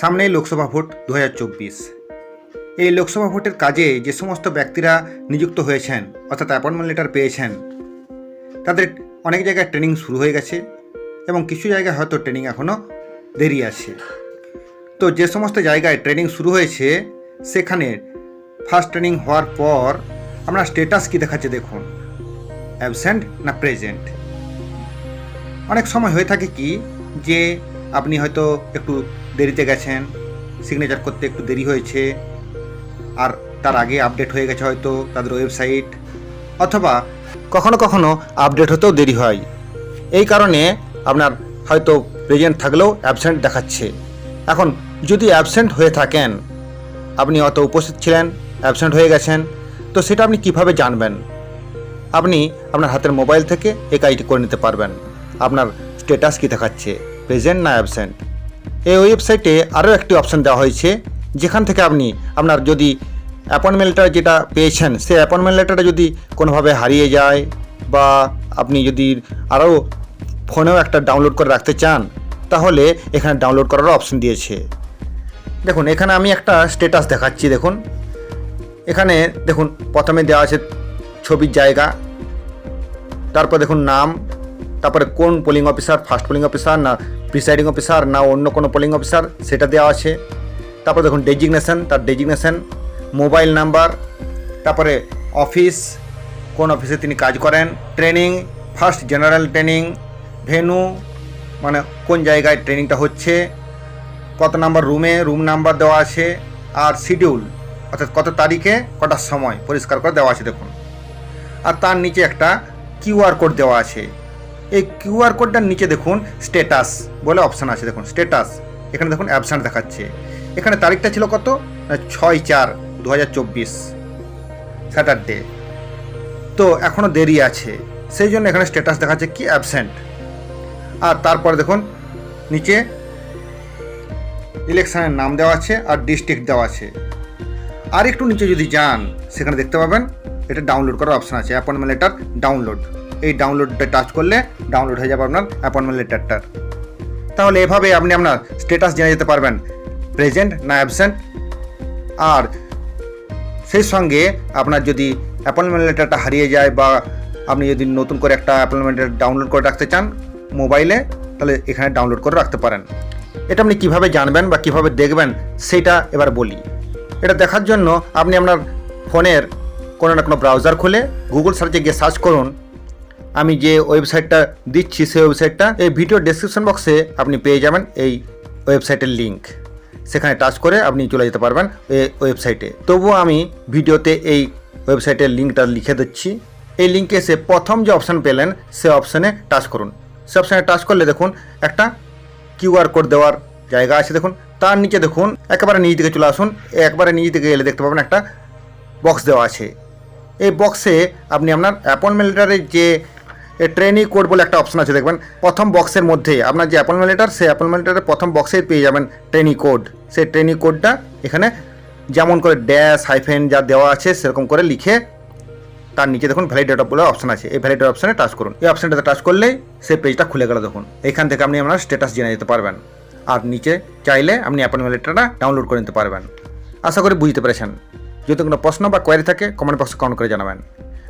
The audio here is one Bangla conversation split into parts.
সামনেই লোকসভা ভোট দু হাজার চব্বিশ। এই লোকসভা ভোটের কাজে যে সমস্ত ব্যক্তিরা নিযুক্ত হয়েছেন, অর্থাৎ অ্যাপয়েন্টমেন্ট লেটার পেয়েছেন, তাদের অনেক জায়গায় ট্রেনিং শুরু হয়ে গেছে এবং কিছু জায়গায় হয়তো ট্রেনিং এখনও দেরি আছে। তো যে সমস্ত জায়গায় ট্রেনিং শুরু হয়েছে, সেখানে ফার্স্ট ট্রেনিং হওয়ার পর আমরা স্টেটাস কি দেখাচ্ছে দেখুন অ্যাবসেন্ট না প্রেজেন্ট অনেক সময় হয়ে থাকে কি যে আপনি হয়তো একটু দেরিতে গেছেন সিগনেচার করতে একটু দেরি হয়েছে, আর তার আগে আপডেট হয়ে গেছে হয়তো তাদের ওয়েবসাইট অথবা কখনো কখনো আপডেট হতেও দেরি হয়। এই কারণে আপনার হয়তো প্রেজেন্ট থাকলেও অ্যাবসেন্ট দেখাচ্ছে। এখন যদি অ্যাবসেন্ট হয়ে থাকেন, আপনি অত উপস্থিত ছিলেন অ্যাবসেন্ট হয়ে গেছেন, তো সেটা আপনি কীভাবে জানবেন? আপনি আপনার হাতের মোবাইল থেকে এই কাজটি করে নিতে পারবেন। আপনার স্ট্যাটাস কি দেখাচ্ছে প্রেজেন্ট না অ্যাবসেন্ট এই ওয়েবসাইটে আরও একটি অপশান দেওয়া হয়েছে, যেখান থেকে আপনি আপনার যদি অ্যাপয়েন্টমেন্ট লেটার যেটা পেয়েছেন, সেই অ্যাপয়েন্টমেন্ট লেটারটা যদি কোনোভাবে হারিয়ে যায় বা আপনি যদি আরও ফোনেও একটা ডাউনলোড করে রাখতে চান, তাহলে এখানে ডাউনলোড করারও অপশন দিয়েছে। দেখুন, এখানে আমি একটা স্ট্যাটাস দেখাচ্ছি, দেখুন। এখানে দেখুন, প্রথমে দেওয়া আছে ছবির জায়গা, তারপর দেখুন নাম তারপরে কোন polling officer first polling officer না প্রিসাইডিং অফিসার না অন্য কোনো পোলিং অফিসার সেটা দেওয়া আছে। তারপরে দেখুন ডেজিগনেশন তার ডেজিগনেশন মোবাইল নাম্বার তারপরে অফিস কোন অফিসে তিনি কাজ করেন training first general training venue মানে কোন জায়গায় ট্রেনিংটা হচ্ছে, কত নাম্বার রুমে রুম নাম্বার দেওয়া আছে, আর শিডিউল অর্থাৎ কত তারিখে, কটার সময় পরিষ্কার করে দেওয়া আছে দেখুন। আর তার নিচে একটা কিউআর কোড দেওয়া আছে। এই কিউআর কোডটার নিচে দেখুন স্টেটাস বলে অপশান আছে, দেখুন স্টেটাস এখানে দেখুন অ্যাবসেন্ট দেখাচ্ছে। এখানে তারিখটা ছিল কত? ছয় চার দু হাজার চব্বিশ স্যাটারডে তো এখনও দেরি আছে। সেই জন্য এখানে স্ট্যাটাস দেখাচ্ছে কি? অ্যাবসেন্ট আর তারপরে দেখুন, নিচে ইলেকশানের নাম দেওয়া আছে আর ডিস্ট্রিক্ট দেওয়া আছে। আর একটু নিচে যদি যান, সেখানে দেখতে পাবেন, এটা ডাউনলোড করার অপশান আছে অ্যাপয়েন্টমেন্ট লেটার ডাউনলোড এই ডাউনলোডটা টাচ করলে ডাউনলোড হয়ে যাবে আপনার অ্যাপয়েন্টমেন্ট লেটারটার তাহলে এভাবে আপনি আপনার স্ট্যাটাস জেনে যেতে পারবেন প্রেজেন্ট না অ্যাবসেন্ট আর সেই সঙ্গে আপনার যদি অ্যাপয়েন্টমেন্ট লেটারটা হারিয়ে যায় বা আপনি যদি নতুন করে একটা অ্যাপয়েন্টমেন্ট ডাউনলোড করে রাখতে চান মোবাইলে তাহলে এখানে ডাউনলোড করে রাখতে পারেন। এটা আপনি কীভাবে জানবেন বা কীভাবে দেখবেন সেটা এবার বলি। এটা দেখার জন্য আপনি আপনার ফোনের কোনো না কোনো ব্রাউজার খুলে গুগল সার্চে গিয়ে সার্চ করুন। আমি যে ওয়েবসাইটটা দিচ্ছি সেই ওয়েবসাইটটা, এই ভিডিও ডেসক্রিপশন বক্সে আপনি পেয়ে যাবেন এই ওয়েবসাইটের লিঙ্ক সেখানে টাচ করে আপনি চলে যেতে পারবেন এই ওয়েবসাইটে। তবুও আমি ভিডিওতে এই ওয়েবসাইটের লিঙ্কটা লিখে দিচ্ছি। এই লিঙ্কে এসে প্রথম যে অপশান পেলেন, সে অপশানে টাচ করুন। সে অপশানে টাচ করলে দেখুন একটা কিউআর কোড দেওয়ার জায়গা আছে দেখুন। তার নিচে দেখুন, একেবারে নিচ দিকে চলে আসুন। একবারে নিচ দিকে এলে দেখতে পাবেন একটা বক্স দেওয়া আছে। এই বক্সে আপনি আপনার অ্যাপয়েন্টমেন্ট লেটারের যে ট্রেনিং কোড বলে একটা অপশন আছে, দেখবেন। প্রথম বক্সের মধ্যে, আপনার যে অ্যাপয়েন্টমেন্ট লেটার সেই অ্যাপয়েন্টমেন্ট লেটারের প্রথম বক্সে পেয়ে যাবেন ট্রেনিং কোড সেই ট্রেনিং কোডটা এখানে যেমন করে ড্যাশ হাইফেন যা দেওয়া আছে, সেরকম করে লিখে তার নিচে দেখুন ভ্যালিডেট বলে অপশন আছে। এই ভ্যালিডেট অপশনে টাচ করুন। এই অপশনটাতে টাচ করলেই সেই পেজটা খুলে গেল দেখুন। এখান থেকে আপনি আপনার স্ট্যাটাস জেনে যেতে পারবেন। আর নিচে চাইলে আপনি অ্যাপয়েন্টমেন্ট লেটারটা ডাউনলোড করে নিতে পারবেন। আশা করি বুঝতে পেরেছেন। যদি কোনো প্রশ্ন বা কোয়ারি থাকে কমেন্ট বক্সে কমেন্ট করে জানাবেন।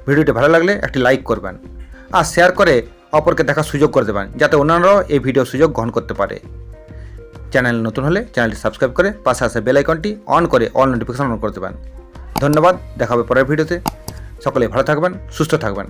ভিডিওটি ভালো লাগলে একটি লাইক করবেন। আর শেয়ার করে অপরকে দেখার সুযোগ করে দেবেন, যাতে অন্যান্যরাও এই ভিডিও সুযোগ গ্রহণ করতে পারে। চ্যানেল নতুন হলে চ্যানেলটি সাবস্ক্রাইব করে পাশে আসা বেল আইকনটি অন করে অল নোটিফিকেশন অন করে দেবেন। ধন্যবাদ দেখা হবে পরের ভিডিওতে সকলে ভালো থাকবেন, সুস্থ থাকবেন।